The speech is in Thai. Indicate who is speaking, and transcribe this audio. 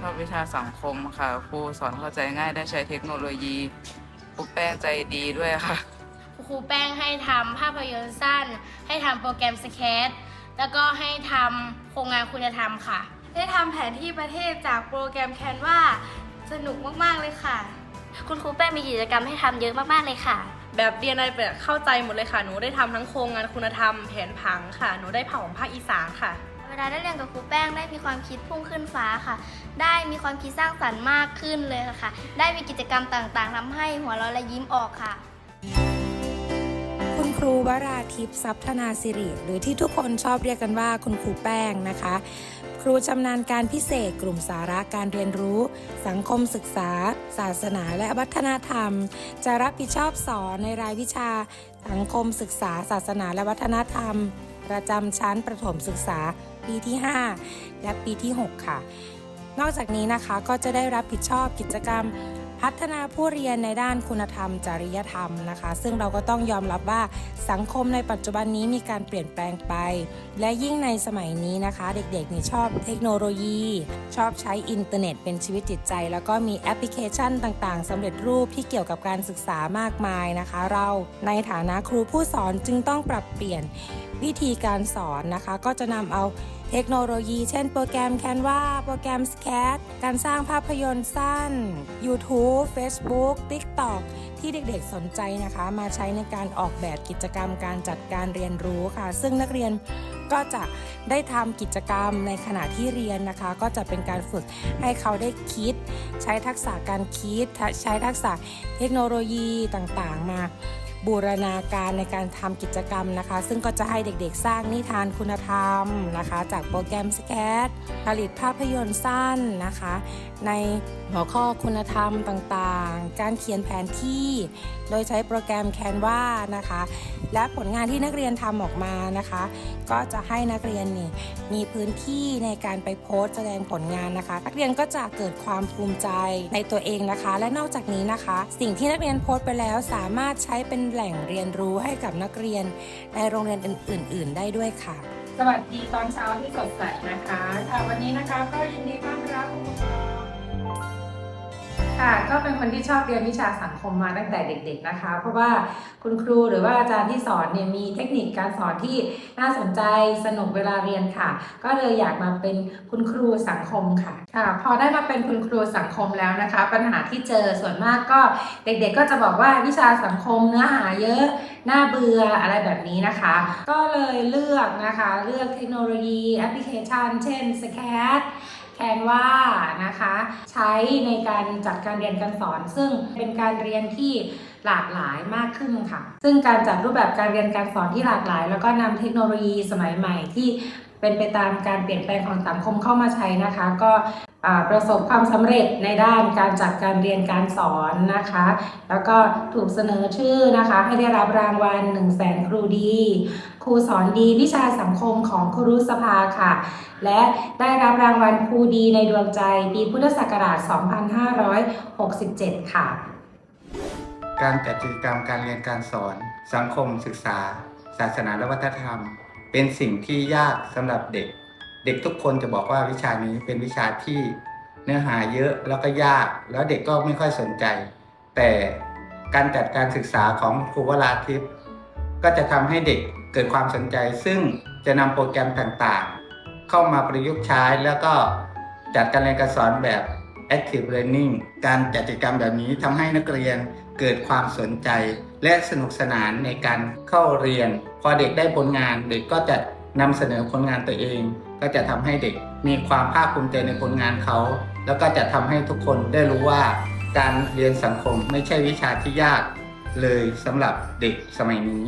Speaker 1: ชอบวิชาสังคมค่ะ ครูสอนเข้าใจง่ายได้ใช้เทคโนโลยีครูแป้งใจดีด้วยค่ะ
Speaker 2: ครูแป้งให้ทำภาพยนตร์สั้น ให้ทำโปรแกรมสเก็ตแล้วก็ให้ทำโครงงานคุณธรรมค่ะ
Speaker 3: ได้ทำแผนที่ประเทศจากโปรแกรมแคนวาสนุกมาก ๆ เลยค่ะ
Speaker 4: คุณครูแป้งมีกิจกรรมให้ทำเยอะมากๆเลยค่ะ
Speaker 5: แบบเรียนอะไรแบบเข้าใจหมดเลยค่ะ หนูได้ทำทั้งโครงงานคุณธรรม แผนผังค่ะ หนูได้เผ่าของภาคอีสานค่ะ
Speaker 4: เว ลาได้เรียนกับครูแป้งได้มีความคิดพุ่งขึ้นฟ้าค่ะ ได้มีความคิดสร้างสรรค์มากขึ้นเลยค่ะ ได้มีกิจกรรมต่างๆทำให้หัวเราะและยิ้มออกค่ะ
Speaker 6: คุณครูวราทิพย์ทรัพย์ธนาสิริ หรือที่ทุกคนชอบเรียกกันว่าคุณครูแป้งนะคะ ครูชำนาญการพิเศษกลุ่มสาระการเรียนรู้ สังคมศึกษา ศาสนาและวัฒนธรรม จะรับผิดชอบสอนในรายวิชา สังคมศึกษา ศาสนาและวัฒนธรรม ประจำชั้นประถมศึกษาปีที่ 5 และปีที่ 6 ค่ะ นอกจากนี้นะคะก็จะได้รับผิดชอบกิจกรรมพัฒนาผู้เรียนในด้านคุณธรรม จริยธรรมนะคะ ซึ่งเราก็ต้องยอมรับว่าสังคมในปัจจุบันนี้มีการเปลี่ยนแปลงไป และยิ่งในสมัยนี้นะคะ เด็กๆนี่ชอบเทคโนโลยี ชอบใช้อินเทอร์เน็ตเป็นชีวิตจิตใจ แล้วก็มีแอปพลิเคชันต่างๆสำเร็จรูปที่เกี่ยวกับการศึกษามากมายนะคะ เราในฐานะครูผู้สอนจึงต้องปรับเปลี่ยน วิธีการสอนนะคะ ก็จะนำเอาเทคโนโลยี เช่นโปรแกรม Canva โปรแกรม Sketch การสร้างภาพยนตร์สั้น YouTube Facebook TikTok ที่เด็กๆสนใจนะคะ มาใช้ในการออกแบบกิจกรรมการจัดการเรียนรู้ค่ะ ซึ่งนักเรียนก็จะได้ทำกิจกรรมในขณะที่เรียนนะคะ ก็จะเป็นการฝึกให้เขาได้คิด ใช้ทักษะการคิด ใช้ทักษะเทคโนโลยีต่างๆ มา บูรณาการในการทำกิจกรรมนะคะ ซึ่งก็จะให้เด็กๆสร้างนิทานคุณธรรมนะคะ จากโปรแกรมสแกตผลิตภาพยนตร์สั้นนะคะ ในหัวข้อคุณธรรมต่างๆ การเขียนแผนที่ โดยใช้โปรแกรม Canva นะคะ และผลงานที่นักเรียนทำออกมานะคะ ก็จะให้นักเรียนนี่มีพื้นที่ในการไปโพสต์แสดงผลงานนะคะ นักเรียนก็จะเกิดความภูมิใจในตัวเองนะคะ และนอกจากนี้นะคะ สิ่งที่นักเรียนโพสต์ไปแล้วสามารถใช้เป็นแหล่งเรียนรู้ให้กับนักเรียนในโรงเรียนอื่น ๆ ได้ด้วยค่ะ
Speaker 7: สวัสดีตอนเช้าที่สดใสนะคะค่ะวันนี้นะคะก็ยินดีต้อนรับ ค่ะก็เป็นคนที่ชอบเรียนวิชาสังคมมาตั้งแต่เด็ก ๆนะคะ เพราะว่าคุณครูหรือว่าอาจารย์ที่สอนเนี่ยมีเทคนิคการสอนที่น่าสนใจสนุกเวลาเรียนค่ะ ก็เลยอยากมาเป็นคุณครูสังคมค่ะค่ะ พอได้มาเป็นคุณครูสังคมแล้วนะคะ ปัญหาที่เจอส่วนมากก็เด็กๆก็จะบอกว่าวิชาสังคมเนื้อหาเยอะน่าเบื่ออะไรแบบนี้นะคะ ก็เลยเลือกนะคะ เลือกเทคโนโลยีแอปพลิเคชัน เช่น Sketch Canva นะคะ ใช้ในการจัดการเรียนการสอน ซึ่งเป็นการเรียนที่หลากหลายมากขึ้นค่ะ ซึ่งการจัดรูปแบบการเรียนการสอนที่หลากหลาย แล้วก็นำเทคโนโลยีสมัยใหม่ที่เป็นไปตามการเปลี่ยนแปลงของสังคมเข้ามาใช้นะคะ ก็ ประสบความสำเร็จในด้านการจัดการเรียนการสอนนะคะ แล้วก็ถูกเสนอชื่อนะคะ ให้ได้รับรางวัล 1 0 0 0 0แสนครูดี ครูสอนดีวิชาสังคมของครูสภาค่ะ และได้รับรางวัลครูดีในดวงใจ ปีพุทธศักราช 2567 ค่ะ
Speaker 8: การจัดกิจกรรมการเรียนการสอน สังคมศึกษา ศาสนาและวัฒนธรรม เป็นสิ่งที่ยากสำหรับเด็ก เด็กทุกคนจะบอกว่าวิชานี้เป็นวิชาที่เนื้อหาเยอะแล้วก็ยาก แล้วเด็กก็ไม่ค่อยสนใจ แต่การจัดการศึกษาของครูวราทิพย์ก็จะทำให้เด็กเกิดความสนใจ ซึ่งจะนำโปรแกรมต่างๆ เข้ามาประยุกต์ใช้แล้วก็จัดการเรียนการสอนแบบ active learning การจัดกิจกรรมแบบนี้ทำให้นักเรียนเกิดความสนใจ และสนุกสนานในการเข้าเรียน พอเด็กได้ผลงานเด็กก็จะนำเสนอผลงานตัวเอง ก็จะทำให้เด็กมีความภาคภูมิใจในผลงานเขา แล้วก็จะทำให้ทุกคนได้รู้ว่าการเรียนสังคมไม่ใช่วิชาที่ยากเลยสำหรับเด็กสมัยนี้